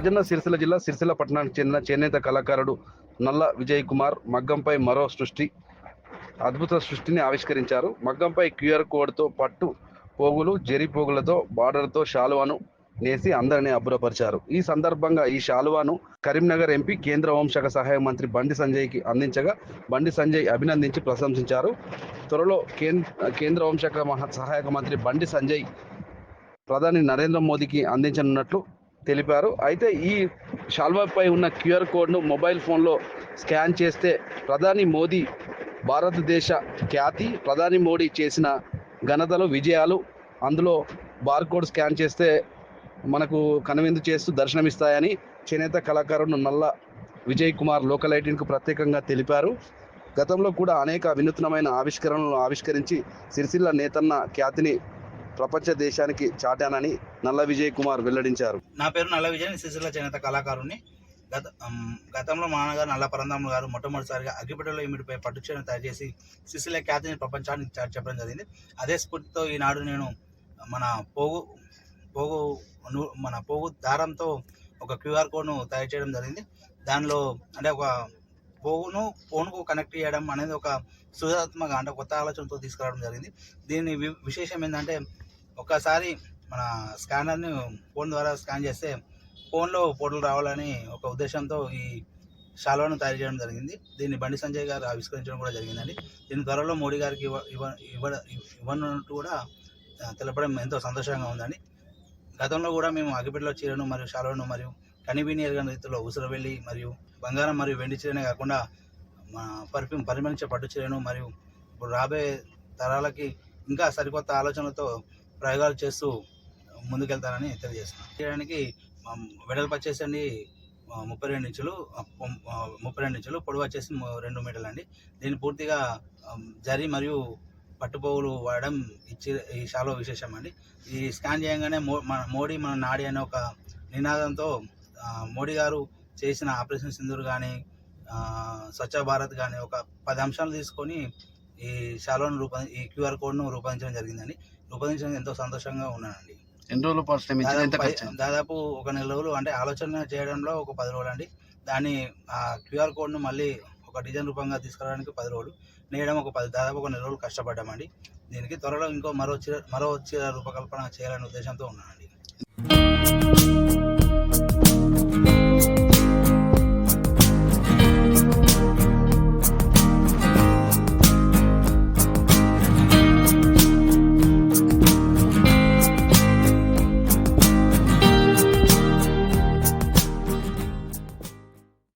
రాజన్న సిరిసిల్ల జిల్లా సిరిసిల్ల పట్టణానికి చెందిన చేనేత కళాకారుడు నల్ల విజయ్ కుమార్ మగ్గంపై మరో సృష్టి అద్భుత సృష్టిని ఆవిష్కరించారు. మగ్గంపై క్యూఆర్ కోడ్తో పట్టు పోగులు జరి పోగులతో బార్డర్తో శాలువాను నేసి అందరినీ అబ్బురపరిచారు. ఈ సందర్భంగా ఈ శాలువాను కరీంనగర్ ఎంపీ కేంద్ర హోంశాఖ సహాయ మంత్రి బండి సంజయ్కి అందించగా బండి సంజయ్ అభినందించి ప్రశంసించారు. త్వరలో కేంద్ర కేంద్ర హోంశాఖ మహా సహాయక మంత్రి బండి సంజయ్ ప్రధాని నరేంద్ర మోదీకి అందించనున్నట్లు తెలిపారు. అయితే ఈ షాల్వాపై ఉన్న క్యూఆర్ కోడ్ను మొబైల్ ఫోన్లో స్కాన్ చేస్తే ప్రధాని మోదీ భారతదేశ ఖ్యాతి ప్రధాని మోడీ చేసిన ఘనతలు విజయాలు అందులో బార్కోడ్ స్కాన్ చేస్తే మనకు కనువిందు చేస్తూ దర్శనమిస్తాయని చేనేత కళాకారుడు నల్ల విజయ్ కుమార్ లోకల్ ఐటీన్కు ప్రత్యేకంగా తెలిపారు. గతంలో కూడా అనేక వినూత్నమైన ఆవిష్కరణలు ఆవిష్కరించి సిరిసిల్ల నేతన్న ఖ్యాతిని ప్రపంచ దేశానికి చాటానని నల్ల విజయ్ కుమార్ వెల్లడించారు. నా పేరు నల్ల విజయ్ నేను సిరిసిల్ల చేనేత కళాకారుని గత గతంలో మా నాన్నగారు నల్ల పరంధాములు గారు మొట్టమొదటిసారిగా అగ్గిపెట్టెలో ఇమిడిపై పట్టు చీరను తయారు చేసి సిరిసిల్ల ఖ్యాతిని ప్రపంచానికి చాటి చెప్పడం జరిగింది. అదే స్ఫూర్తితో ఈనాడు నేను మన పోగు పోగు మన పోగు దారంతో ఒక క్యూఆర్ కోడ్ను తయారు చేయడం జరిగింది. దానిలో అంటే ఒక పోగును ఫోన్కు కనెక్ట్ చేయడం అనేది ఒక సృజనాత్మక అంటే కొత్త ఆలోచనతో తీసుకురావడం జరిగింది. దీని విశేషం ఏంటంటే ఒకసారి మన స్కానర్ని ఫోన్ ద్వారా స్కాన్ చేస్తే ఫోన్లో ఫోటోలు రావాలని ఒక ఉద్దేశంతో ఈ శాలువను తయారు చేయడం జరిగింది. దీన్ని బండి సంజయ్ గారు ఆవిష్కరించడం కూడా జరిగిందండి. దీని త్వరలో మోడీ గారికి ఇవ్వ ఇవ్వ ఇవ్వనున్నట్టు కూడా తెలపడం ఎంతో సంతోషంగా ఉందండి. గతంలో కూడా మేము అగ్గిపెట్టెలో చీరను మరియు శాలువను మరియు కనివిని ఎరగని రీతిలో ఉసురవెల్లి మరియు బంగారం మరియు వెండి చీరనే కాకుండా పరిపి పరిమళించే పట్టు చీరను మరియు ఇప్పుడు రాబోయే తరాలకి ఇంకా సరికొత్త ఆలోచనలతో ప్రయోగాలు చేస్తూ ముందుకెళ్తానని తెలియజేస్తున్నాను చేయడానికి వెడల్పు వచ్చేసండి ముప్పై రెండు ఇంచులు ముప్పై రెండు ఇంచులు పొడవు వచ్చేసి రెండు మీటర్లు అండి. దీన్ని పూర్తిగా జరి మరియు పట్టుపోగులు వాడడం ఇచ్చి ఈ శాలో విశేషం అండి. ఈ స్కాన్ చేయగానే మో మన మోడీ మన నాడి అనే ఒక నినాదంతో మోడీ గారు చేసిన ఆపరేషన్ సింధూర్ కానీ స్వచ్ఛ భారత్ కానీ ఒక పది అంశాలు తీసుకొని ఈ శాలోను రూపొ ఈ క్యూఆర్ కోడ్ను రూపొందించడం జరిగిందండి. రూపొందించడం ఎంతో సంతోషంగా ఉన్నానండి. ఎన్ని రోజులు దాదాపు ఒక నెల రోజులు అంటే ఆలోచన చేయడంలో ఒక పది రోజులు అండి దాన్ని ఆ క్యూఆర్ కోడ్ను మళ్ళీ ఒక డిజైన్ రూపంగా తీసుకురావడానికి పది రోజులు నేయడం ఒక పది దాదాపు ఒక నెల రోజులు కష్టపడ్డామండి. దీనికి త్వరలో ఇంకో మరో చీర మరో చీర రూపకల్పన చేయాలనే ఉద్దేశంతో ఉన్నానండి.